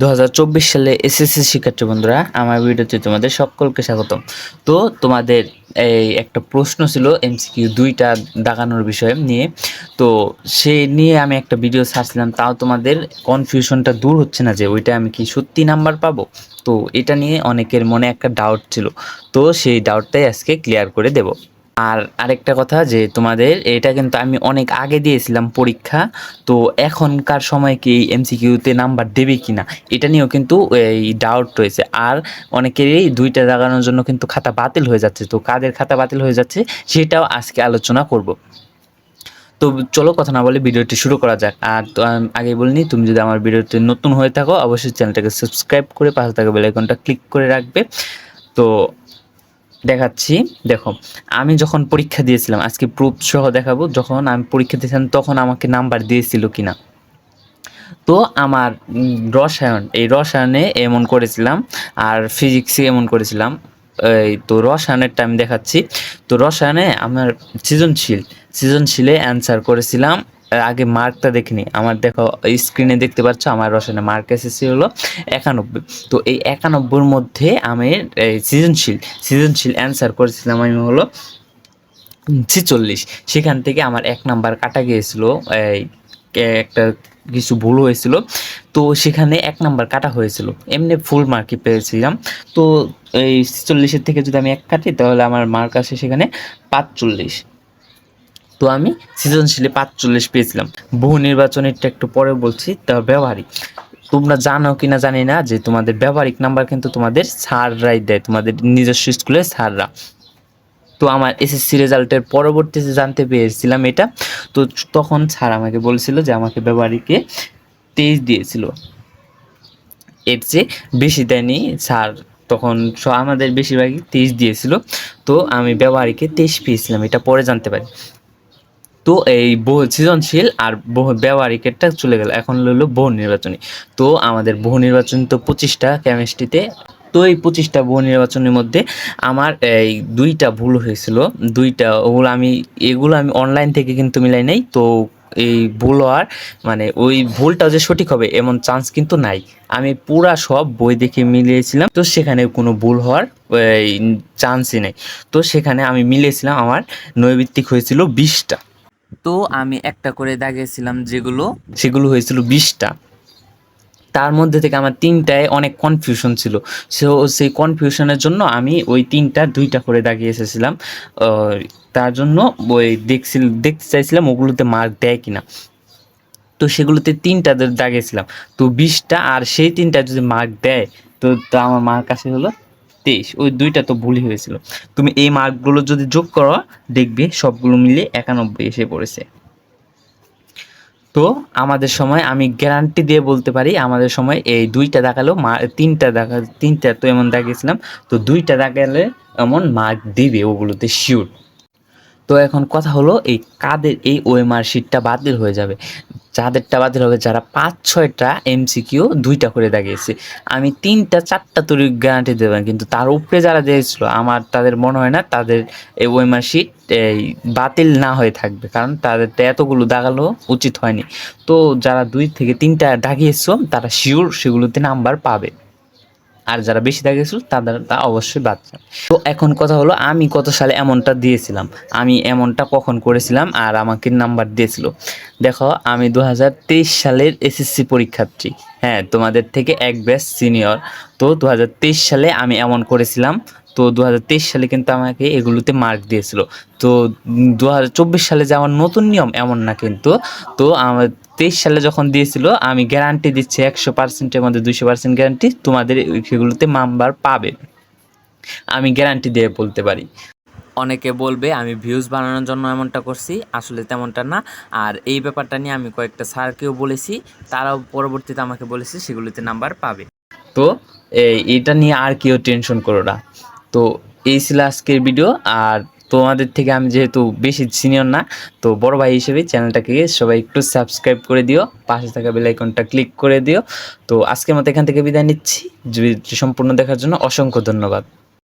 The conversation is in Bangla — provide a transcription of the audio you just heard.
দু হাজার চব্বিশ সালে এসএসসি শিক্ষার্থী বন্ধুরা, আমার ভিডিওতে তোমাদের সকলকে স্বাগতম। তো তোমাদের এই একটা প্রশ্ন ছিল এমসিকিউ দুইটা দাগানোর বিষয়ে নিয়ে। তো সে নিয়ে আমি একটা ভিডিও ছাড়ছিলাম, তাও তোমাদের কনফিউশনটা দূর হচ্ছে না যে ওইটা আমি কি সত্যি নাম্বার পাবো? তো এটা নিয়ে অনেকের মনে একটা ডাউট ছিল। তো সেই ডাউটটাই আজকে ক্লিয়ার করে দেব। আর আরেকটা কথা যে তোমাদের, এটা কিন্তু আমি অনেক আগে দিয়েছিলাম পরীক্ষা, তো এখনকার সময় কি এমসিকিউতে নাম্বার দেবে কি না এটা নিয়েও কিন্তু এই ডাউট রয়েছে। আর অনেকেরই দুইটা লাগানোর জন্য কিন্তু খাতা বাতিল হয়ে যাচ্ছে, তো কাদের খাতা বাতিল হয়ে যাচ্ছে সেটাও আজকে আলোচনা করব। তো চলো কথা না বলে ভিডিওটি শুরু করা যাক। আর আগে বলিনি তুমি যদি আমার ভিডিওতে নতুন হয়ে থাকো, অবশ্যই চ্যানেলটাকে সাবস্ক্রাইব করে পাশে থাকা বেল আইকনটা ক্লিক করে রাখবে। তো দেখাচ্ছি। দেখো, আমি যখন পরীক্ষা দিয়েছিলাম, আজকে প্রুফ সহ দেখাবো, যখন আমি পরীক্ষা দিয়েছিলাম, তখন আমাকে নাম্বার দিয়েছিল কিনা। তো আমার রসায়ন, এই রসায়নে এমন করেছিলাম, আর ফিজিক্সে এমন করেছিলাম। এই তো রসায়নেরটা আমি দেখাচ্ছি। তো রসায়নে আমার সৃজনশীল, সৃজনশীলে অ্যান্সার করেছিলাম আগে মার্কটা দেখিনি। আমার দেখো স্ক্রিনে দেখতে পাচ্ছ, আমার রসায়নে মার্ক এসেছে হলো একানব্বই। তো এই একানব্বইয়ের মধ্যে আমি সৃজনশীল সৃজনশীল অ্যান্সার করেছিলাম আমি হলো ছিচল্লিশ। সেখান থেকে আমার এক নাম্বার কাটা গিয়েছিল একটা কিছু ভুল হয়েছিল। তো সেখানে এক নাম্বার কাটা হয়েছিল। এমনি ফুল মার্কই পেয়েছিলাম। তো এই ছিচল্লিশের থেকে যদি আমি এক কাটি, তাহলে আমার মার্ক আসে সেখানে পাঁচচল্লিশ। তো আমি সৃজনশীলে পাঁচচল্লিশ পেয়েছিলাম। বহু নির্বাচনেরটা একটু পরে বলছি তার ব্যবহারিক। তোমরা জানো কি না জানি না যে তোমাদের ব্যবহারিক নাম্বার কিন্তু তোমাদের স্যাররাই দেয়, তোমাদের নিজস্ব স্কুলের স্যাররা। তো আমার এসএসসি রেজাল্টের পরবর্তীতে জানতে পেরেছিলাম এটা, তো তখন স্যার আমাকে বলেছিল যে আমাকে ব্যবহারিকে তেইশ দিয়েছিল। এর চেয়ে বেশি দেয়নি স্যার, তখন আমাদের বেশিরভাগই তেইশ দিয়েছিল। তো আমি ব্যবহারিকে তেইশ পেয়েছিলাম, এটা পরে জানতে পারি। তো এই বহু সৃজনশীল আর বহু ব্যবহারিকেরটা চলে গেল। এখন হলো বহু নির্বাচনী। তো আমাদের বহু নির্বাচনী তো পঁচিশটা কেমিস্ট্রিতে তো এই পঁচিশটা বহু নির্বাচনের মধ্যে আমার এই দুইটা ভুল হয়েছিল। দুইটা ওগুলো আমি, এগুলো আমি অনলাইন থেকে কিন্তু মিলাই নাই। তো এই ভুল হওয়ার মানে ওই ভুলটা যে সঠিক হবে এমন চান্স কিন্তু নাই। আমি পুরা সব বই দেখে মিলিয়েছিলাম। তো সেখানে কোনো ভুল হওয়ার চান্সই নেই। তো সেখানে আমি মিলিয়েছিলাম, আমার নৈবিত্তিক হয়েছিল বিশটা। তো আমি একটা করে দাগিয়েছিলাম যেগুলো সেগুলো হয়েছিল বিশটা। তার মধ্যে থেকে আমার তিনটায় অনেক কনফিউশন ছিল। সো সেই কনফিউশনের জন্য আমি ওই তিনটা, দুইটা করে দাগিয়ে এসেছিলাম। তার জন্য ওই দেখছিল দেখতে চাইছিলাম ওগুলোতে মার্ক দেয় কিনা। তো সেগুলোতে তিনটা দাগিয়েছিলাম। তো বিশটা আর সেই তিনটা যদি মার্ক দেয়, তো আমার মার্ক আসে হলো তেইশ, ওই দুইটা তো ভুলই হয়েছিল। তুমি এই মার্কগুলো যদি যোগ করো, দেখবে সবগুলো মিলে একানব্বই এসে পড়েছে। তো আমাদের সময় আমি গ্যারান্টি দিয়ে বলতে পারি, আমাদের সময় এই দুইটা দেখাল তিনটা দেখা, তিনটা তো এমন দেখিয়েছিলাম, তো দুইটা দেখালে এমন মার্ক দিবে ওগুলোতে শিওর তো এখন কথা হলো এই কাদের, এই ওএমআর শিটটা বাতিল হয়ে যাবে। যাদেরটা বাতিল হবে, যারা পাঁচ, ছয়টা এমসিকিউ দুইটা করে দাগিয়েছে। আমি তিনটা, চারটা তৈরি গ্যারান্টি দেবেন কিন্তু তার উপরে যারা দিয়েছিল, আমার তাদের মনে হয় না তাদের এই ওএমআর শিট এই বাতিল না হয়ে থাকবে, কারণ তাদের তো এতগুলো দাগালো উচিত হয়নি। তো যারা দুই থেকে তিনটা দাগিয়েছো, তারা শিওর সেগুলোতে নাম্বার পাবে। আর যারা বেশি দাগিয়েছিল তাদের তা অবশ্যই বাদ যাবে। তো এখন কথা হলো, আমি কত সালে এমনটা দিয়েছিলাম? আমি এমনটা কখন করেছিলাম আর আমাকে নাম্বার দিয়েছিল? দেখো, আমি দু হাজার তেইশ সালের এসএসসি পরীক্ষার্থী। হ্যাঁ তোমাদের থেকে এক ব্যাচ সিনিয়র। তো দু হাজার তেইশ সালে আমি এমন করেছিলাম, তো দু হাজার তেইশ সালে কিন্তু আমাকে এগুলোতে মার্ক দিয়েছিল। তো দু হাজার চব্বিশ সালে যে আমার নতুন নিয়ম, এমন না কিন্তু। তো আমার তেইশ সালে যখন দিয়েছিল, আমি গ্যারান্টি দিচ্ছি একশো পার্সেন্টের মধ্যে দুইশো পার্সেন্ট গ্যারান্টি তোমাদের সেগুলোতে নাম্বার পাবে। আমি গ্যারান্টি দিয়ে বলতে পারি। অনেকে বলবে, আমি ভিউজ বানানোর জন্য এমনটা করছি, আসলে তেমনটা না। আর এই ব্যাপারটা নিয়ে আমি কয়েকটা স্যারকেও বলেছি, তারাও পরবর্তীতে আমাকে বলেছে সেগুলিতে নাম্বার পাবে। তো এটা নিয়ে আর কেউ টেনশন করো না। তো, এই ছিল আজকের ভিডিও আর তোমাদের থেকে আমি যেহেতু বেশি সিনিয়র না, তো বড় ভাই হিসেবে চ্যানেলটাকে সবাই একটু সাবস্ক্রাইব করে দিও, পাশে থাকা বেলাইকনটা ক্লিক করে দিও। তো আজকের মতো এখান থেকে বিদায় নিচ্ছি সম্পূর্ণ দেখার জন্য অসংখ্য ধন্যবাদ।